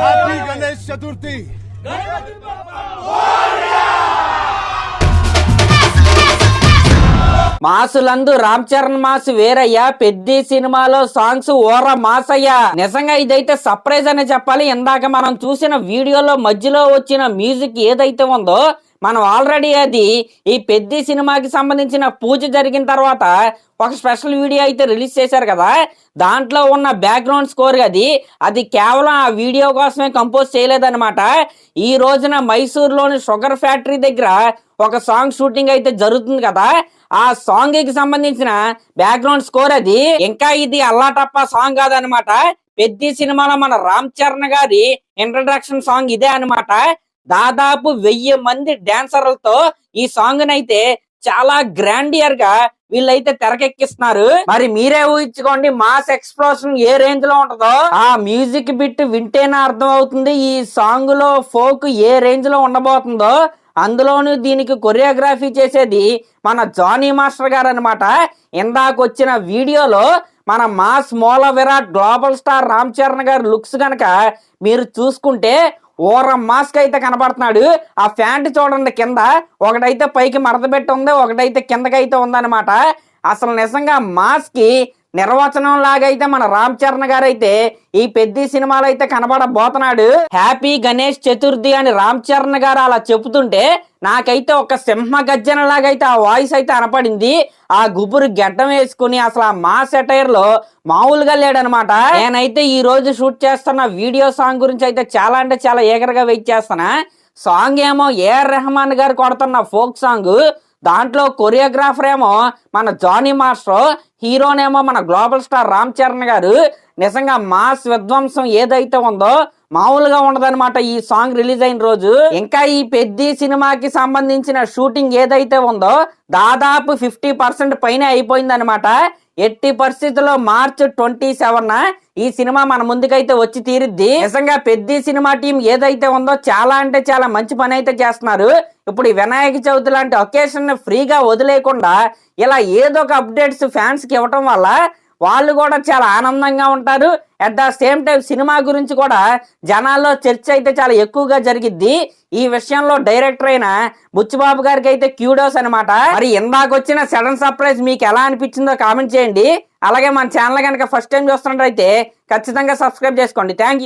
Happy Ganesh Chaturthi. మాసులందు Ram Charan mass వేరయ్యా పెద్ది సినిమాలో సాంగ్స్ ఓర మాసయ్య. నిజంగా ఇదైతే సర్ప్రైజ్ అనే చెప్పాలి. ఇందాక మనం చూసిన వీడియోలో మధ్యలో వచ్చిన మ్యూజిక్ ఏదైతే ఉందో మనం ఆల్రెడీ అది ఈ పెద్ద సినిమాకి సంబంధించిన పూజ జరిగిన తర్వాత ఒక స్పెషల్ వీడియో అయితే రిలీజ్ చేశారు కదా దాంట్లో ఉన్న బ్యాక్గ్రౌండ్ స్కోర్ అది అది కేవలం ఆ వీడియో కోసమే కంపోజ్ చేయలేదన్నమాట. ఈ రోజున మైసూర్లోని షుగర్ ఫ్యాక్టరీ దగ్గర ఒక సాంగ్ షూటింగ్ అయితే జరుగుతుంది కదా ఆ సాంగ్కి సంబంధించిన బ్యాక్గ్రౌండ్ స్కోర్ అది. ఇంకా ఇది అల్లాటప్ప సాంగ్ కాదనమాట పెద్ద సినిమాలో మన రామ్ చరణ్ గారి ఇంట్రడక్షన్ సాంగ్ ఇదే అన్నమాట. దాదాపు వెయ్యి మంది డాన్సర్లతో ఈ సాంగ్ అయితే చాలా గ్రాండియర్గా వీళ్ళైతే తెరకెక్కిస్తున్నారు. మరి మీరే ఊహించుకోండి మాస్ ఎక్స్ప్లోషన్ ఏ రేంజ్లో ఉంటుందో. ఆ మ్యూజిక్ బిట్ వింటేనే అర్థం అవుతుంది ఈ సాంగ్లో ఫోక్ ఏ రేంజ్లో ఉండబోతుందో. అందులోనూ దీనికి కొరియోగ్రఫీ చేసేది మన జానీ మాస్టర్ గారు అనమాట ఇందాక వచ్చిన వీడియోలో మన మాస్ మూల విరాట్ గ్లోబల్ స్టార్ రామ్ చరణ్ గారి లుక్స్ గనక మీరు చూసుకుంటే ఓర మాస్క్ అయితే కనబడుతున్నాడు ఆ ప్యాంట్ చూడండి కింద. ఒకటైతే పైకి మడత పెట్టి ఉంది ఒకటైతే కిందకైతే ఉందన్నమాట. అసలు నిజంగా మాస్క్కి నిర్వచనం లాగైతే మన రామ్ చరణ్ గారు అయితే ఈ పెద్ద సినిమాలో అయితే కనబడబోతున్నాడు. హ్యాపీ గణేష్ చతుర్థి అని రామ్ చరణ్ గారు అలా చెబుతుంటే నాకైతే ఒక సింహ గర్జన లాగైతే ఆ వాయిస్ అయితే అనపడింది. ఆ గుబురు గడ్డం వేసుకుని అసలు ఆ మా సెటైర్లో మామూలుగా లేడనమాట. నేనైతే ఈ రోజు షూట్ చేస్తున్న వీడియో సాంగ్ గురించి అయితే చాలా అంటే చాలా ఏగరగా వెయిట్ చేస్తానా సాంగ్ ఏమో ఏఆర్ రెహమాన్ గారు కొడుతున్న ఫోక్ సాంగ్. దాంట్లో కొరియోగ్రాఫర్ ఏమో మన జానీ మాస్టర్ హీరోనేమో మన గ్లోబల్ స్టార్ రామ్ చరణ్ గారు. నిజంగా మాస్ విధ్వంసం ఏదైతే ఉందో మామూలుగా ఉండదన్నమాట ఈ సాంగ్ రిలీజ్ అయిన రోజు. ఇంకా ఈ పెద్ద సినిమాకి సంబంధించిన షూటింగ్ ఏదైతే ఉందో దాదాపు ఫిఫ్టీ పర్సెంట్ పైన అయిపోయింది అనమాట ఎట్టి పరిస్థితుల్లో మార్చ్ ట్వంటీ సెవెన్ ఈ సినిమా మన ముందుకైతే వచ్చి తీరుద్ది. నిజంగా పెద్ద సినిమా టీం ఏదైతే ఉందో చాలా అంటే చాలా మంచి పని అయితే చేస్తున్నారు. ఇప్పుడు వినాయక చవితి లాంటి ఒకేషన్ ఫ్రీగా వదిలేయకుండా ఇలా ఏదో ఒక అప్డేట్స్ ఫ్యాన్స్కి ఇవ్వటం వల్ల వాళ్ళు కూడా చాలా ఆనందంగా ఉంటారు. At the same time cinema గురించి కూడా జనాల్లో చర్చ అయితే చాలా ఎక్కువగా జరిగిద్ది. ఈ విషయంలో డైరెక్టర్ అయిన బుచ్చిబాబు గారికి అయితే క్యూడోస్ అనమాట మరి ఇందాక వచ్చిన సడన్ సర్ప్రైజ్ మీకు ఎలా అనిపించిందో కామెంట్ చేయండి. అలాగే మన ఛానల్ కనుక ఫస్ట్ టైం చూస్తున్నట్లయితే ఖచ్చితంగా సబ్స్క్రైబ్ చేసుకోండి. Thank you